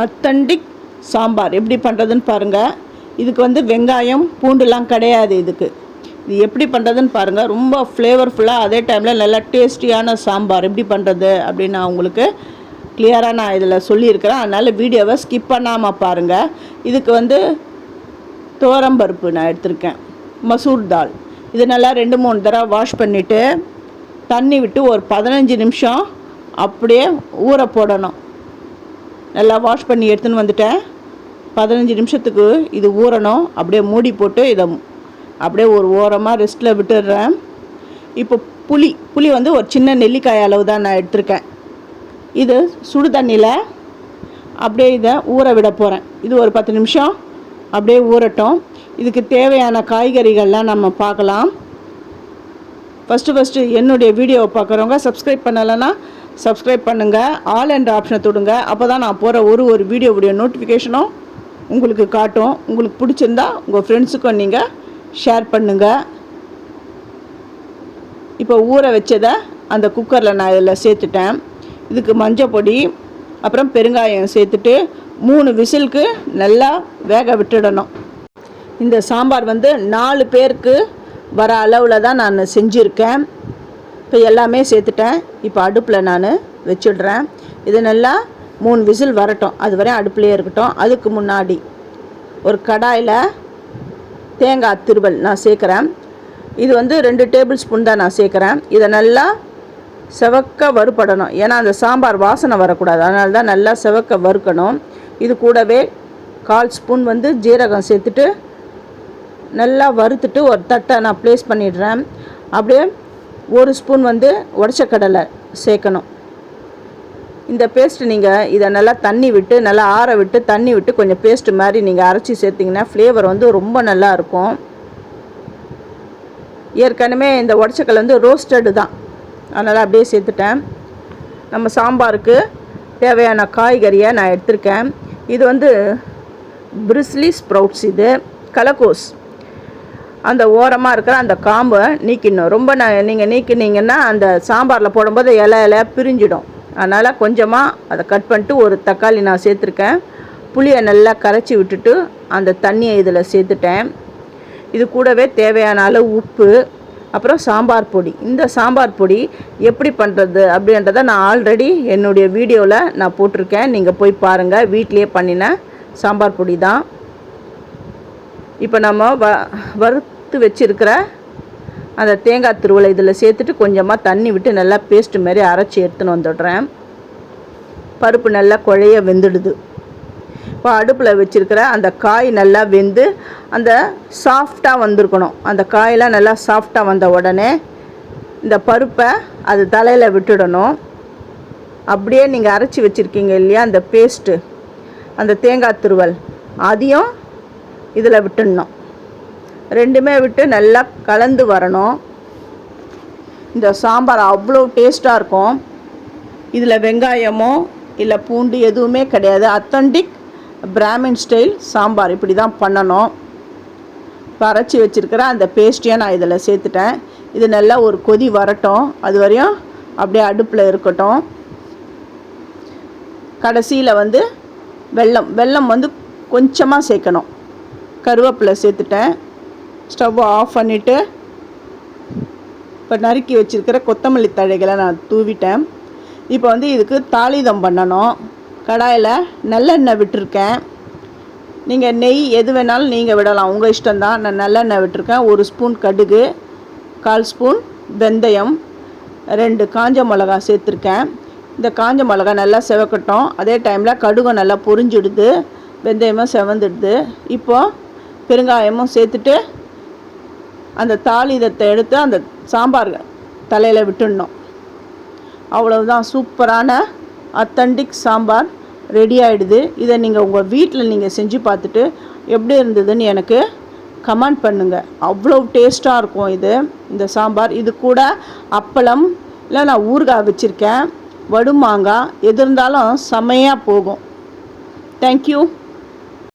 Authentic sambar. எப்படி பண்ணுறதுன்னு பாருங்கள் இதுக்கு வந்து வெங்காயம் பூண்டுலாம் கிடையாது இதுக்கு. இது எப்படி பண்ணுறதுன்னு பாருங்கள் ரொம்ப ஃப்ளேவர்ஃபுல்லாக அதே டைமில் நல்லா டேஸ்டியான சாம்பார். எப்படி பண்ணுறது அப்படின்னு நான் உங்களுக்கு கிளியராக நான் இதில் சொல்லியிருக்கிறேன். அதனால் வீடியோவை ஸ்கிப் பண்ணாமல் பாருங்கள் இதுக்கு வந்து துவரம்பருப்பு நான் எடுத்திருக்கேன். மசூர் தால் இது நல்லா ரெண்டு மூணு தடவை வாஷ் பண்ணிவிட்டு தண்ணி விட்டு ஒரு பதினஞ்சு நிமிஷம் அப்படியே ஊற போடணும். நல்லா வாஷ் பண்ணி எடுத்துன்னு வந்துட்டேன். பதினஞ்சு நிமிஷத்துக்கு இது ஊறணும். அப்படியே மூடி போட்டு இதை அப்படியே ஒரு ஓரமாக ரெஸ்ட்டில் விட்டுடுறேன். இப்போ புளி புளி வந்து ஒரு சின்ன நெல்லிக்காய் அளவு தான் நான் எடுத்திருக்கேன். இது சுடு தண்ணியில் அப்படியே இதை ஊற விட போகிறேன் இது ஒரு பத்து நிமிஷம் அப்படியே ஊறட்டும். இதுக்கு தேவையான காய்கறிகள்லாம் நம்ம பார்க்கலாம். ஃபஸ்ட்டு ஃபஸ்ட்டு என்னுடைய வீடியோவை பார்க்குறவங்க சப்ஸ்கிரைப் பண்ணலைன்னா சப்ஸ்கிரைப் பண்ணுங்கள் ஆல் என்ற ஆப்ஷனை தொடுங்க. அப்போ தான் நான் போகிற ஒரு ஒரு வீடியோவுடைய நோட்டிஃபிகேஷனும் உங்களுக்கு காட்டும். உங்களுக்கு பிடிச்சிருந்தா உங்கள் ஃப்ரெண்ட்ஸுக்கும் நீங்கள் ஷேர் பண்ணுங்கள் இப்போ ஊற வச்சதை அந்த குக்கரில் நான் இதில் சேர்த்துட்டேன். இதுக்கு மஞ்சள் பொடி அப்புறம் பெருங்காயம் சேர்த்துட்டு மூணு விசிலுக்கு நல்லா வேக விட்டுடணும். இந்த சாம்பார் வந்து நாலு பேருக்கு வர அளவில் தான் நான் செஞ்சுருக்கேன். இப்போ எல்லாமே சேர்த்துட்டேன். இப்போ அடுப்பில் நான் வச்சுடுறேன். இது நல்லா மூணு விசில் வரட்டும். அது வரையும் அடுப்புலேயே இருக்கட்டும். அதுக்கு முன்னாடி ஒரு கடாயில் தேங்காய் திருவல் நான் சேர்க்குறேன். இது வந்து ரெண்டு டேபிள் ஸ்பூன் தான் நான் சேர்க்குறேன். இதை நல்லா செவக்க வறுபடணும். ஏன்னா அந்த சாம்பார் வாசனை வரக்கூடாது. அதனால தான் நல்லா செவக்க வறுக்கணும். இது கூடவே கால் ஸ்பூன் வந்து ஜீரகம் சேர்த்துட்டு நல்லா வறுத்துட்டு ஒரு தட்டை நான் ப்ளேஸ் பண்ணிடுறேன். அப்படியே ஒரு ஸ்பூன் வந்து உடச்ச கடலை சேர்க்கணும். இந்த பேஸ்ட் நீங்கள் இதை நல்லா தண்ணி விட்டு நல்லா ஆற விட்டு தண்ணி விட்டு கொஞ்சம் பேஸ்ட்டு மாதிரி நீங்கள் அரைச்சி சேர்த்திங்கன்னா ஃப்ளேவர் வந்து ரொம்ப நல்லா இருக்கும். ஏற்கனவே இந்த உடச்சக்கல் வந்து ரோஸ்டடு தான். அதனால் அப்படியே சேர்த்துட்டேன். நம்ம சாம்பாருக்கு தேவையான காய்கறியை நான் எடுத்திருக்கேன். இது வந்து பிரிஸ்லி ஸ்ப்ரவுட்ஸ் இது. கலக்கோஸ் அந்த ஓரமாக இருக்கிற அந்த காம்பை நீக்கிடணும். ரொம்ப ந நீங்கள் நீக்கினீங்கன்னா அந்த சாம்பாரில் போடும்போது இலை இலை பிரிஞ்சிடும். அதனால் கொஞ்சமாக அதை கட் பண்ணிட்டு ஒரு தக்காளி நான் சேர்த்துருக்கேன். புளியை நல்லா கரைச்சி விட்டுட்டு அந்த தண்ணியை இதில் சேர்த்துட்டேன். இது கூடவே தேவையான அளவு உப்பு அப்புறம் சாம்பார் பொடி. இந்த சாம்பார் பொடி எப்படி பண்ணுறது அப்படின்றத நான் ஆல்ரெடி என்னுடைய வீடியோவில் நான் போட்டிருக்கேன். நீங்கள் போய் பாருங்கள் வீட்டிலேயே பண்ணின சாம்பார் பொடி தான். இப்போ நம்ம வ வறுத்து வச்சுருக்கிற அந்த தேங்காய் திருவலை இதில் சேர்த்துட்டு கொஞ்சமாக தண்ணி விட்டு நல்லா பேஸ்ட் மாதிரி அரைச்சி எடுத்துன்னு வந்துடுறேன். பருப்பு நல்லா குழைய வெந்துடுது. இப்போ அடுப்பில் வச்சுருக்கிற அந்த காய் நல்லா வெந்து அந்த சாஃப்டாக வந்திருக்கணும். அந்த காயெல்லாம் நல்லா சாஃப்டாக வந்த உடனே இந்த பருப்பை அது தலையில் விட்டுடணும். அப்படியே நீங்கள் அரைச்சி வச்சுருக்கீங்க இல்லையா அந்த பேஸ்ட்டு அந்த தேங்காய் துருவல். அதையும் இதில் விட்டுடணும். ரெண்டுமே விட்டு நல்லா கலந்து வரணும். இந்த சாம்பார் அவ்வளோ டேஸ்ட்டாக இருக்கும். இதில் வெங்காயமோ இல்லை பூண்டு எதுவுமே கிடையாது. Authentic Brahmin style sambar. இப்படி தான் பண்ணணும். இப்போ வச்சுருக்கிற அந்த பேஸ்ட்டையும் நான் இதில் சேர்த்துட்டேன். இது நல்லா ஒரு கொதி வரட்டும். அது வரையும் அப்படியே அடுப்பில் இருக்கட்டும். கடைசியில் வந்து வெல்லம். வெல்லம் வந்து கொஞ்சமாக சேர்க்கணும். கருவேப்பிலை சேர்த்துட்டேன். ஸ்டவ்வை ஆஃப் பண்ணிவிட்டு இப்போ நறுக்கி வச்சுருக்கிற கொத்தமல்லி தழைகளை நான் தூவிட்டேன். இப்போ வந்து இதுக்கு தாளிதம் பண்ணணும். கடாயில் நல்லெண்ணெய் விட்டுருக்கேன். நீங்கள் நெய் எது வேணாலும் நீங்கள் விடலாம். உங்கள் இஷ்டம்தான். நான் நல்லெண்ணெய் விட்டுருக்கேன். ஒரு ஸ்பூன் கடுகு கால் ஸ்பூன் வெந்தயம் ரெண்டு காஞ்ச மிளகா சேர்த்துருக்கேன். இந்த காஞ்ச மிளகா நல்லா செவக்கட்டும். அதே டைமில் கடுகு நல்லா பொரிஞ்சிடுது. வெந்தயமும் செவந்துடுது. இப்போது பெருங்காயமும் சேர்த்துட்டு அந்த தாளிதத்தை எடுத்து அந்த சாம்பார் தலையில் விட்டுடணும். அவ்வளவுதான். சூப்பரான அத்தன்டிக் சாம்பார் ரெடி ஆகிடுது இதை நீங்கள் உங்கள் வீட்டில் நீங்கள் செஞ்சு பார்த்துட்டு எப்படி இருந்ததுன்னு எனக்கு கமெண்ட் பண்ணுங்கள் அவ்வளோ டேஸ்ட்டாக இருக்கும் இது இந்த சாம்பார். இது கூட அப்பளம் இல்லை நான் ஊறுகாய் வச்சுருக்கேன். வடுமாங்காய் எது இருந்தாலும் செம்மையாக போகும். தேங்க்யூ